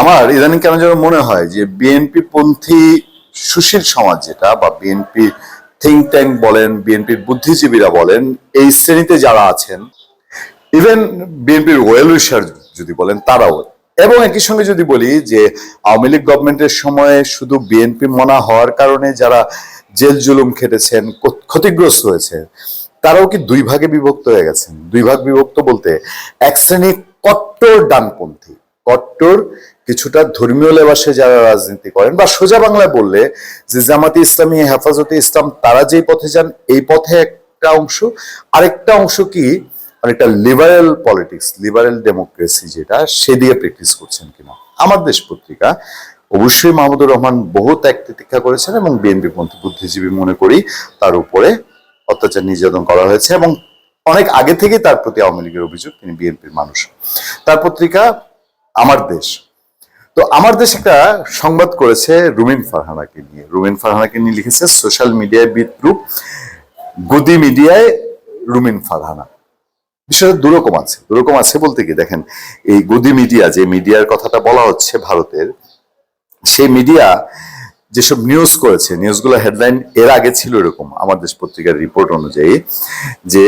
আমার ইদানিং কেন যেন মনে হয় যে বিএনপি পন্থী সুশীল সমাজ যেটা, বা বিএনপি থিঙ্ক ট্যাঙ্ক বলেন বিএনপির বুদ্ধিজীবীরা বলেন, এই শ্রেণীতে যারা আছেন ইভেন বিএনপির ওয়েল উইশার যদি বলেন, তারাও। এবং একই সঙ্গে যদি বলি যে আওয়ামী লীগ গভর্নমেন্টের সময়ে শুধু বিএনপি মনা হওয়ার কারণে যারা জেল জুলুম খেটেছেন ক্ষতিগ্রস্ত হয়েছে, তারাও কি দুই ভাগে বিভক্ত হয়ে গেছেন? দুই ভাগ বিভক্ত বলতে এক শ্রেণি কট্টর ডানপন্থী। কট্টর কিছুটা ধর্মীয় লেবাসে যারা রাজনীতি করেন বা সোজা বাংলায় বললে যে জামাতি ইসলামী, হেফাজতে ইসলাম, তারা যেই পথে যান, এই পথে একটা অংশ। আরেকটা অংশ কি? অনেকটা লিবারেল পলিটিক্স লিবারেল ডেমোক্রেসি যেটা, সে দিয়ে প্র্যাকটিস করছেন কিনা। আমার দেশ পত্রিকা, অবশ্যই মাহমুদুর রহমান বহু ত্যাগ প্রতীক্ষা করেছেন এবং বিএনপি পন্থী বুদ্ধিজীবী মনে করি তার উপরে অত্যাচার নির্যাতন করা হয়েছে এবং অনেক আগে থেকে তার প্রতি আওয়ামী লীগের অভিযোগ তিনি বিএনপির মানুষ। তার পত্রিকা, আমার দেশ। তো আমার দেশ একটা সংবাদ করেছে রুমিন ফারহানাকে নিয়ে। রুমিন ফারহানাকে নিয়ে লিখেছে সোশ্যাল মিডিয়ায় বিদ্রুপ, গদি মিডিয়ায় রুমিন ফারহানা। বিষয়টা দুরকম আছে। দুরকম আছে বলতে কি দেখেন, এই গদি মিডিয়া যে মিডিয়ার কথাটা বলা হচ্ছে ভারতের, সেই মিডিয়া যেসব নিউজ করেছে নিউজগুলো হেডলাইন এর আগে ছিল এরকম আমার দেশ পত্রিকার রিপোর্ট অনুযায়ী যে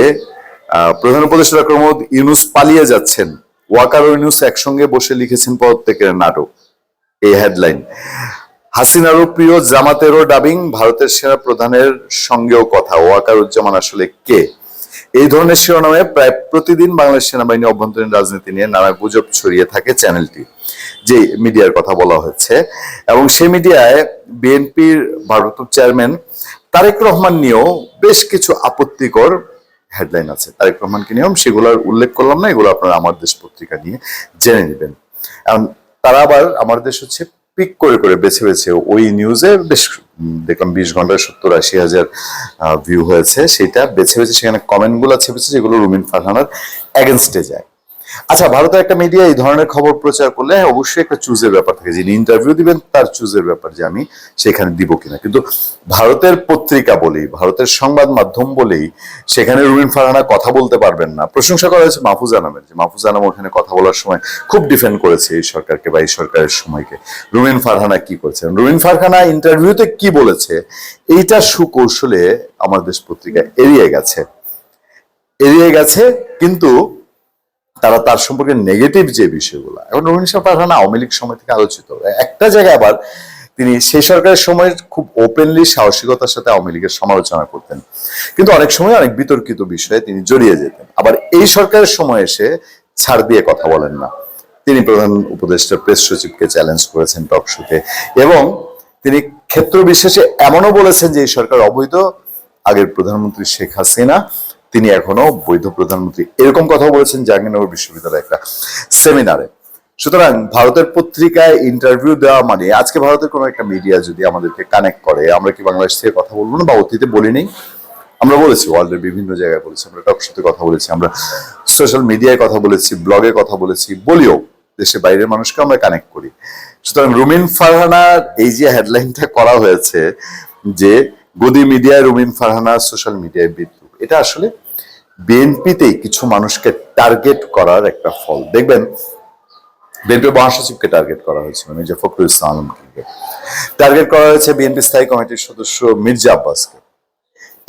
প্রধান উপদেষ্টা ডক্টর মোহাম্মদ ইউনুস পালিয়ে যাচ্ছেন ওয়াকার ইউনুস একসঙ্গে বসে লিখেছেন প্রত্যেকের নাটক, এই হেডলাইন হাসিনারও প্রিয় জামাতেরও ডাবিং ভারতের সেনা প্রধানের সঙ্গেও কথা। ওয়াকারুজ্জামান আসলে কে? এই ধরনের শিরোনামে প্রায় প্রতিদিন বাংলাদেশ সেনাবাহিনী অভ্যন্তরীণ রাজনীতি নিয়ে নানা গুজব ছড়িয়ে থাকে চ্যানেলটি যে মিডিয়ার কথা বলা হয়েছে। এবং সে মিডিয়ায় বিএনপির ভারপ্রাপ্ত চেয়ারম্যান তারেক রহমান নিয়েও বেশ কিছু আপত্তিকর হেডলাইন আছে, তারেক রহমানকে নিয়ম সেগুলো সেগুলোর উল্লেখ করলাম না, এগুলো আপনারা আমার দেশ পত্রিকা নিয়ে জেনে নেবেন। এখন তারা আবার আমার দেশ হচ্ছে পিক করে করে বেছে বেছে ওই নিউজে বেশ দেখলাম বিশ ঘন্টায় সত্তর আশি হাজার ভিউ হয়েছে, সেটা বেছে বেছে, সেখানে কমেন্টগুলো ছেপেছে, যেগুলো রুমিন ফারহানার এগেনস্টে যায়। আচ্ছা ভারতের একটা মিডিয়া এই ধরনের খবর প্রচার করলে হ্যাঁ, অবশ্যই একটা চুজের ব্যাপার থাকে। যিনি ইন্টারভিউ দিবেন তার চুজের ব্যাপার যে আমি সেখানে দিব কিনা। কিন্তু ভারতের পত্রিকা বলেই ভারতের সংবাদ মাধ্যম বলেই সেখানে রুমিন ফারহানা কথা বলতে পারবেন না। প্রশংসা করা হয়েছে মাহফুজ আনামের যে মাহফুজ আনাম ওখানে কথা বলার সময় খুব ডিফেন্ড করেছে এই সরকারকে বা এই সরকারের সময়কে। রুমিন ফারহানা কি করেছেন রুমিন ফারহানা ইন্টারভিউতে কি বলেছে? এইটা সুকৌশলে আমার দেশ পত্রিকা এড়িয়ে গেছে। এড়িয়ে গেছে কিন্তু তারা তার সম্পর্কে নেগেটিভ যে বিষয়গুলো, এখন রোহিণ শাহ ফারহানা আওয়ামী লীগ সময় থেকে আলোচিত। একটা জায়গায় আবার তিনি সেই সরকারের সময় খুব ওপেনলি সাহসিকতার সাথে আওয়ামী লীগের সমালোচনা করতেন। কিন্তু অনেক সময় অনেক বিতর্কিত বিষয়ে তিনি জড়িয়ে যেতেন। আবার এই সরকারের সময় এসে ছাড় দিয়ে কথা বলেন না। তিনি প্রধান উপদেষ্টা প্রেস সচিবকে চ্যালেঞ্জ করেছেন টক শোতে এবং তিনি ক্ষেত্র বিশেষে এমনও বলেছেন যে এই সরকার অবৈধ। আগের প্রধানমন্ত্রী শেখ হাসিনা তিনি এখনও বৈধ প্রধানমন্ত্রী। এরকম কথা বলেছেন জাহাঙ্গীরনগর বিশ্ববিদ্যালয়ে একটা সেমিনারে। সুতরাং ভারতের পত্রিকায় ইন্টারভিউ দেওয়া মানে আজকে ভারতের কোনো একটা মিডিয়া যদি আমাদেরকে কানেক্ট করে, আমরা কি বাংলাদেশ থেকে কথা বলব না বা অতীতে বলি বলিনি আমরা বলেছি ওয়ার্ল্ডের বিভিন্ন জায়গায় বলেছি, আমরা টক শোতে কথা বলেছি, আমরা সোশ্যাল মিডিয়ায় কথা বলেছি ব্লগে কথা বলেছি, বলিও দেশের বাইরের মানুষকে আমরা কানেক্ট করি। সুতরাং রুমিন ফারহানার এই যে হেডলাইনটা করা হয়েছে যে গদি মিডিয়ায় রুমিন ফারহানা সোশ্যাল মিডিয়ায় এটা আসলে বিএনপিতেই কিছু মানুষকে টার্গেট করার একটা ফল। দেখবেন, বিএনপি মহাসচিবকে টার্গেট করা হয়েছিল, মির্জা ফখরুল ইসলাম টার্গেট করা হয়েছে বিএনপি স্থায়ী কমিটির সদস্য মির্জা আব্বাসকে।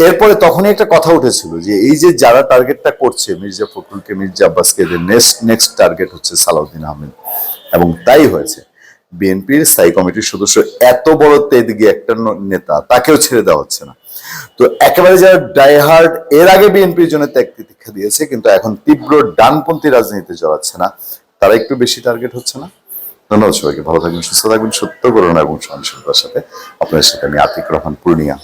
এরপরে তখনই একটা কথা উঠেছিল যে, এই যে যারা টার্গেটটা করছে, মির্জা ফখরুলকে, মির্জা আব্বাসকে, এদের নেক্সট নেক্সট টার্গেট হচ্ছে সালাউদ্দিন আহমেদ। এবং তাই হয়েছে। বিএনপির স্থায়ী কমিটির সদস্য এত বড় তেদগি একটা নেতা, তাকেও ছেড়ে দেওয়া হচ্ছে না। তো একেবারে যারা ডাইহার্ড, এর আগে বিএনপির জন্য ত্যাগ প্রতীক্ষা দিয়েছে, কিন্তু এখন তীব্র ডানপন্থী রাজনীতিতে জড়াচ্ছে না। তারা একটু বেশি টার্গেট হচ্ছে না? ধন্যবাদ সবাইকে, ভালো থাকবেন, সুস্থ থাকবেন, সত্য করুন এবং সহনশীলতার সাথে। আপনাদের সাথে আমি আতিক রহমান, পূর্ণিয়া।